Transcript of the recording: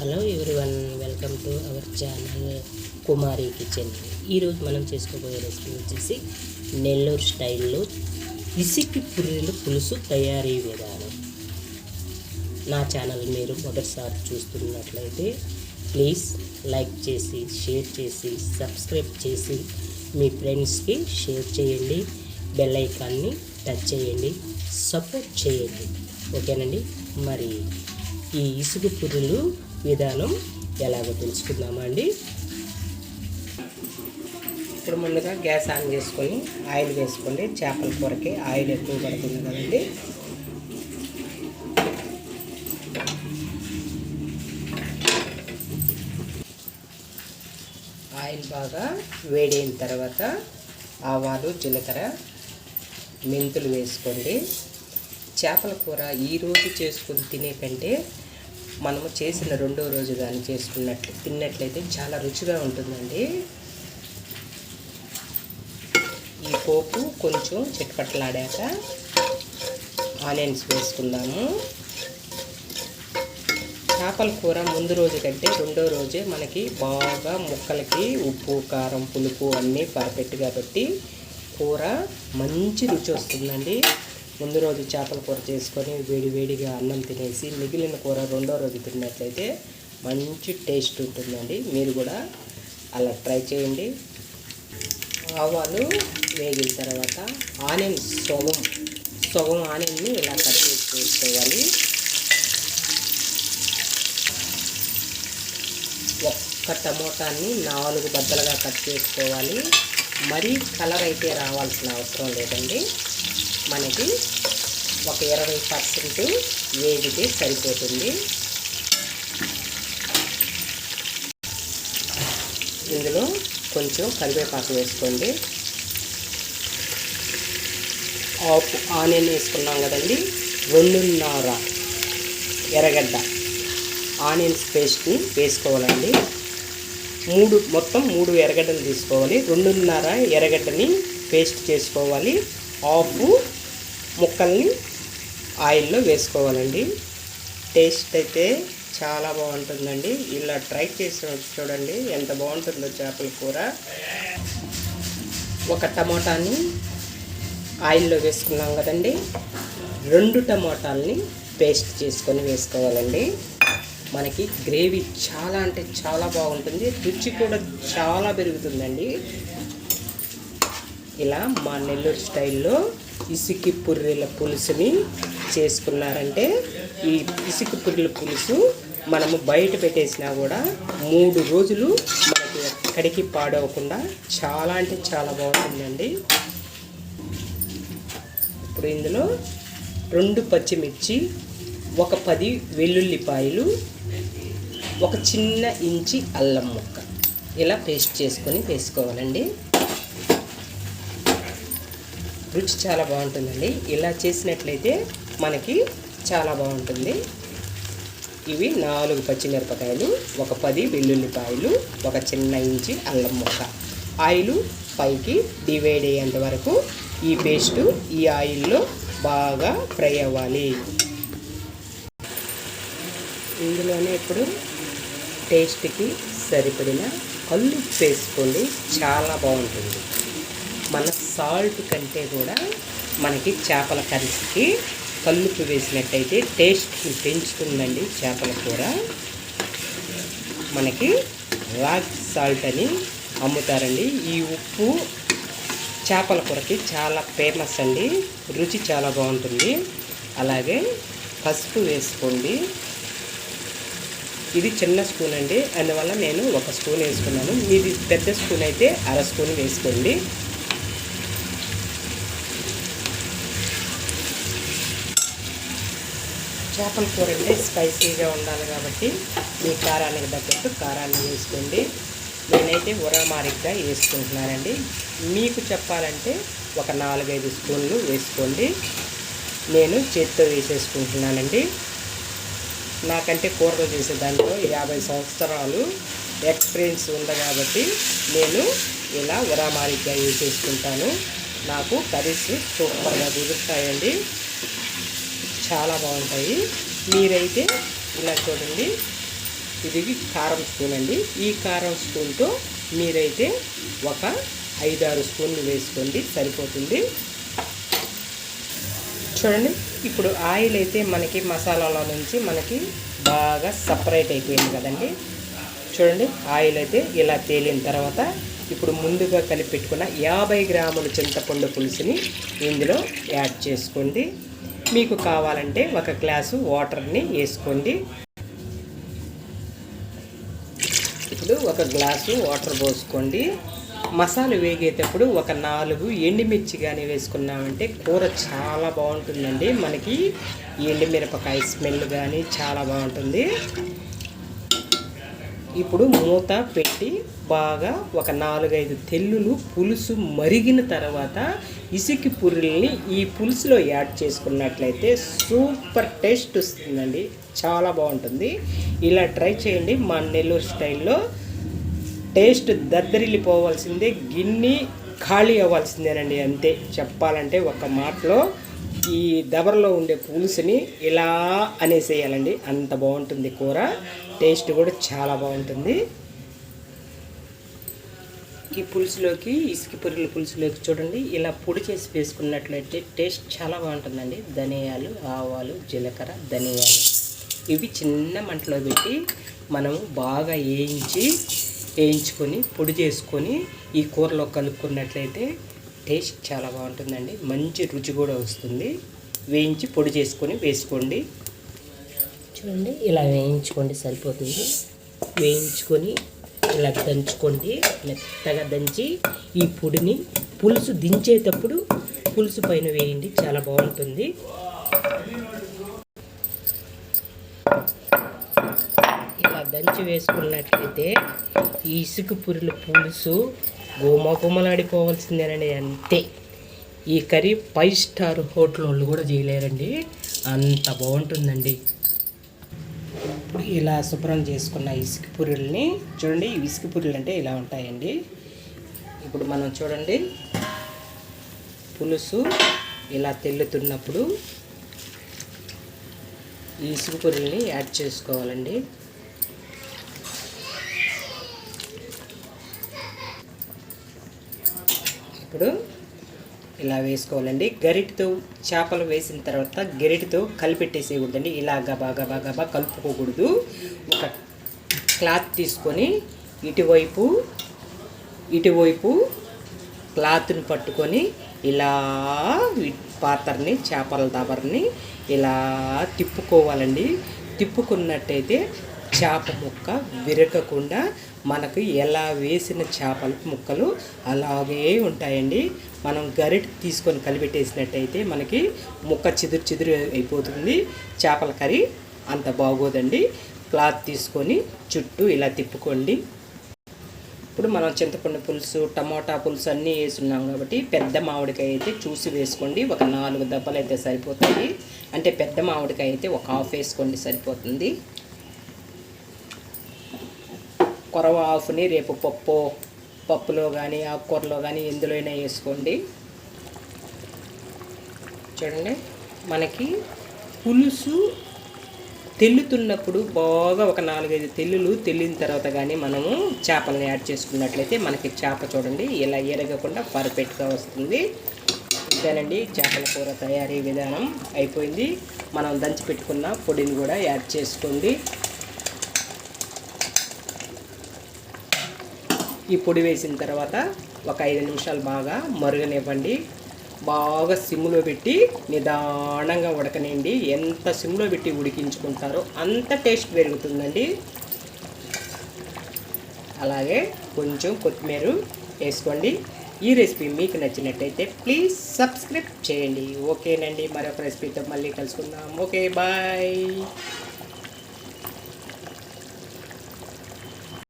Hello everyone welcome to our channel Kumari kitchen. ఈరోజు మనం చేసుకోబోయే రెసిపీ వచ్చేసి నెల్లూరు స్టైల్లో ఇసికి పుర్రెలు పులుసు తయారీ విధానం. నా ఛానల్ మీరు మొదటిసారి చూస్తున్నట్లయితే ప్లీజ్ లైక్ చేసి షేర్ చేసి సబ్స్క్రైబ్ చేసి మీ ఫ్రెండ్స్కి షేర్ చేయండి. బెల్ ఐకాన్ని టచ్ చేయండి. సపోర్ట్ చేయండి. ఓకేనండి? మరి ఈ ఇసుక పురులు విధానం ఎలాగో తెలుసుకుందామా అండి? ఇప్పుడు ముందుగా గ్యాస్ ఆన్ చేసుకొని ఆయిల్ వేసుకోండి. చేపల కూరకి ఆయిల్ ఎక్కువ పడుతుంది కదండి. ఆయిల్ బాగా వేడైన తర్వాత ఆవాలు జీలకర్ర మెంతులు వేసుకోండి. చేపల కూర ఈరోజు చేసుకుని తినే కంటే మనము చేసిన రెండో రోజు కానీ చేసుకున్నట్లు తిన్నట్లయితే చాలా రుచిగా ఉంటుందండి. ఈ పోపు కొంచెం చిట్పట్లాడాక ఆనియన్స్ వేసుకుందాము. చేపల కూర ముందు రోజు కంటే రెండో రోజే మనకి బాగా ముక్కలకి ఉప్పు కారం పులుపు అన్నీ పర్ఫెక్ట్ కాబట్టి కూర మంచి రుచి వస్తుందండి. ముందు రోజు చేపల కూర చేసుకొని వేడి వేడిగా అన్నం తినేసి మిగిలిన కూర రెండో రోజు తిన్నట్లయితే మంచి టేస్ట్ ఉంటుందండి. మీరు కూడా అలా ట్రై చేయండి. ఆవాలు వేగిన తర్వాత ఆనియన్ సొగం సొగం ఆనియన్ని ఇలా కట్ చేసి ఒక్క టమోటాన్ని నాలుగు బద్దలుగా కట్ చేసుకోవాలి. మరీ కలర్ అయితే రావాల్సిన అవసరం లేదండి. మనకి ఒక ఇరవై పర్సెంట్ వేగితే సరిపోతుంది. ఇందులో కొంచెం కరివేపాకు వేసుకోండి. ఆపు ఆనియన్ వేసుకున్నాం కదండి రెండున్నర ఎర్రగడ్డ ఆనియన్స్ పేస్ట్ని వేసుకోవాలండి. మూడు మొత్తం మూడు ఎర్రగడ్డలు తీసుకోవాలి. రెండున్నర ఎర్రగడ్డని పేస్ట్ చేసుకోవాలి. హాఫ్ ముక్కల్ని ఆయిల్లో వేసుకోవాలండి. టేస్ట్ అయితే చాలా బాగుంటుందండి. ఇలా ట్రై చేసి చూడండి ఎంత బాగుంటుందో చేపల కూర. ఒక టమాటాని ఆయిల్లో వేసుకున్నాం కదండి. రెండు టమోటాలని పేస్ట్ చేసుకొని వేసుకోవాలండి. మనకి గ్రేవీ చాలా అంటే చాలా బాగుంటుంది. రుచి కూడా చాలా పెరుగుతుందండి. ఇలా మా నెల్లూరు స్టైల్లో ఇసుకి పుర్రెల పులుసుని చేసుకున్నారంటే ఈ ఇసుక పుర్రెల పులుసు మనము బయట పెట్టేసినా కూడా మూడు రోజులు మనకి ఎక్కడికి పాడవకుండా చాలా అంటే చాలా బాగుంటుందండి. ఇప్పుడు ఇందులో రెండు పచ్చిమిర్చి ఒక పది వెల్లుల్లిపాయలు ఒక చిన్న ఇంచి అల్లం ముక్క. ఇలా పేస్ట్ చేసుకొని వేసుకోవాలండి. రుచి చాలా బాగుంటుందండి. ఇలా చేసినట్లయితే మనకి చాలా బాగుంటుంది. ఇవి నాలుగు పచ్చిమిరపకాయలు ఒక పది వెల్లుల్లిపాయలు ఒక చిన్న ఇంచి అల్లం ముక్క. ఆయిల్ పైకి డివైడ్ అయ్యేంత వరకు ఈ పేస్టు ఈ ఆయిల్లో బాగా ఫ్రై అవ్వాలి. ఇందులోనే ఇప్పుడు టేస్ట్కి సరిపడిన కళ్ళు వేసుకోండి చాలా బాగుంటుంది. మన సాల్ట్ కంటే కూడా మనకి చేపల కర్రీకి కల్లుపు వేసినట్టయితే టేస్ట్ని పెంచుతుందండి చేపల కూర మనకి రాక్ సాల్ట్ అని అమ్ముతారండి. ఈ ఉప్పు చేపల కూరకి చాలా ఫేమస్ అండి. రుచి చాలా బాగుంటుంది. అలాగే పసుపు వేసుకోండి. ఇది చిన్న స్పూన్ అండి. అందువల్ల నేను ఒక స్పూన్ వేసుకున్నాను. మీది పెద్ద స్పూన్ అయితే అర స్పూన్ వేసుకోండి. చేపల కూర అంటే స్పైసీగా ఉండాలి కాబట్టి మీ కారానికి తగ్గట్టు కారాన్ని వేసుకోండి. నేనైతే ఉరమారిగ్గా వేసుకుంటున్నానండి. మీకు చెప్పాలంటే ఒక నాలుగైదు స్పూన్లు వేసుకోండి. నేను చేతితో వేసేసుకుంటున్నానండి. నాకంటే కూరలు చేసే దాంట్లో యాభై సంవత్సరాలు ఎక్స్పీరియన్స్ ఉంది కాబట్టి నేను ఇలా ఉరామారిగ్గా వేసేసుకుంటాను. నాకు కర్రీస్ సూపర్గా కుదురుతాయండి. చాలా బాగుంటాయి. మీరైతే ఇలా చూడండి. ఇది కారం స్పూన్ అండి. ఈ కారం స్పూన్తో మీరైతే ఒక ఐదారు స్పూన్లు వేసుకోండి. సరిపోతుంది. చూడండి. ఇప్పుడు ఆయిల్ అయితే మనకి మసాలాలో నుంచి మనకి బాగా సపరేట్ అయిపోయింది కదండి. చూడండి. ఆయిల్ అయితే ఇలా తేలిన తర్వాత ఇప్పుడు ముందుగా కలిపి పెట్టుకున్న యాభై గ్రాముల చింతపండు పులుసుని ఇందులో యాడ్ చేసుకోండి. మీకు కావాలంటే ఒక గ్లాసు వాటర్ని వేసుకోండి. ఇప్పుడు ఒక గ్లాసు వాటర్ పోసుకోండి. మసాలా వేగేటప్పుడు ఒక నాలుగు ఎండుమిర్చి కానీ వేసుకున్నామంటే కూర చాలా బాగుంటుందండి. మనకి ఎండుమిరపకాయ స్మెల్ కానీ చాలా బాగుంటుంది. ఇప్పుడు మూత పెట్టి బాగా ఒక నాలుగైదు తెల్లులు పులుసు మరిగిన తర్వాత ఇసుకి పురుల్ని ఈ పులుసులో యాడ్ చేసుకున్నట్లయితే సూపర్ టేస్ట్ వస్తుందండి. చాలా బాగుంటుంది. ఇలా ట్రై చేయండి. మా నెల్లూరు స్టైల్లో టేస్ట్ దద్దరిల్లిపోవాల్సిందే గిన్ని ఖాళీ అవ్వాల్సిందేనండి అంతే. చెప్పాలంటే ఒక మాటలో ఈ దబరలో ఉండే పులుసుని ఇలా అనేసేయాలండి. అంత బాగుంటుంది కూర. టేస్ట్ కూడా చాలా బాగుంటుంది. ఈ పులుసులోకి ఇసుక పురుగుల పులుసులోకి చూడండి. ఇలా పొడి చేసి వేసుకున్నట్లయితే టేస్ట్ చాలా బాగుంటుందండి. ధనియాలు ఆవాలు జీలకర్ర ధనియాలు. ఇవి చిన్న మంటలో పెట్టి మనము బాగా వేయించి వేయించుకొని పొడి చేసుకొని ఈ కూరలో కలుపుకున్నట్లయితే టేస్ట్ చాలా బాగుంటుందండి. మంచి రుచి కూడా వస్తుంది. వేయించి పొడి చేసుకొని వేసుకోండి. చూడండి ఇలా వేయించుకోండి సరిపోతుంది. వేయించుకొని ఇలా దంచుకోండి మెత్తగా దంచి ఈ పొడిని పులుసు దించేటప్పుడు పులుసు పైన వేయండి చాలా బాగుంటుంది. ఇలా దంచి వేసుకున్నట్లయితే ఈ ఇసుక పురుల పులుసు గుమగుమలాడిపోవాల్సిందేనండి అంతే. ఈ కర్రీ ఫైవ్ స్టార్ హోటల్ వాళ్ళు కూడా చేయలేరండి. అంత బాగుంటుందండి. ఇలా శుభ్రం చేసుకున్న ఇసుక చూడండి ఈ ఇసుక అంటే ఇలా ఉంటాయండి. ఇప్పుడు మనం చూడండి పులుసు ఇలా తెల్లుతున్నప్పుడు ఈ ఇసుక యాడ్ చేసుకోవాలండి. ఇప్పుడు ఇలా వేసుకోవాలండి. గరిటితో చేపలు వేసిన తర్వాత గరిటితో కలిపెట్టేసేయకూడదండి. ఇలా గబా గబా గబా కలుపుకోకూడదు. ఒక క్లాత్ తీసుకొని ఇటువైపు ఇటువైపు క్లాత్ని పట్టుకొని ఇలా పాత్రని చేపల దబర్ని ఇలా తిప్పుకోవాలండి. తిప్పుకున్నట్టయితే చేప ముక్క విరగకుండా మనకు ఎలా వేసిన చేపల ముక్కలు అలాగే ఉంటాయండి. మనం గరిట తీసుకొని కలిపెట్టేసినట్టయితే మనకి ముక్క చిదురు చిదురు అయిపోతుంది. చేపల కర్రీ అంత బాగోదండి. క్లాత్ తీసుకొని చుట్టూ ఇలా తిప్పుకోండి. ఇప్పుడు మనం చింతపండు పులుసు టమోటా పులుసు అన్నీ వేసున్నాం కాబట్టి పెద్ద మామిడికాయ అయితే చూసి వేసుకోండి. ఒక నాలుగు దెబ్బలు అయితే సరిపోతాయి. అంటే పెద్ద మామిడికాయ అయితే ఒక హాఫ్ వేసుకోండి సరిపోతుంది. కొరవ ఆఫ్ని రేపు పప్పు పప్పులో కానీ ఆకుకూరలో కానీ ఎందులోనే వేసుకోండి. చూడండి మనకి పులుసు తెల్లుతున్నప్పుడు బాగా ఒక నాలుగైదు తెల్లులు తెల్లిన తర్వాత కానీ మనము చేపలను యాడ్ చేసుకున్నట్లయితే మనకి చేప చూడండి ఇలా ఎరగకుండా పర్ఫెక్ట్గా వస్తుంది. ఇదేనండి చేపల కూర తయారీ విధానం అయిపోయింది. మనం దంచి పెట్టుకున్న పొడిని కూడా యాడ్ చేసుకోండి. ఈ పొడి వేసిన తర్వాత ఒక ఐదు నిమిషాలు బాగా మరుగనివ్వండి. బాగా సిమ్లో పెట్టి నిదానంగా ఉడకనండి ఎంత సిమ్లో పెట్టి ఉడికించుకుంటారో అంత టేస్ట్ పెరుగుతుందండి. అలాగే కొంచెం కొత్తిమీర వేసుకోండి. ఈ రెసిపీ మీకు నచ్చినట్టయితే ప్లీజ్ సబ్స్క్రైబ్ చేయండి. ఓకేనండి. మరొక రెసిపీతో మళ్ళీ కలుసుకుందాం. Okay bye.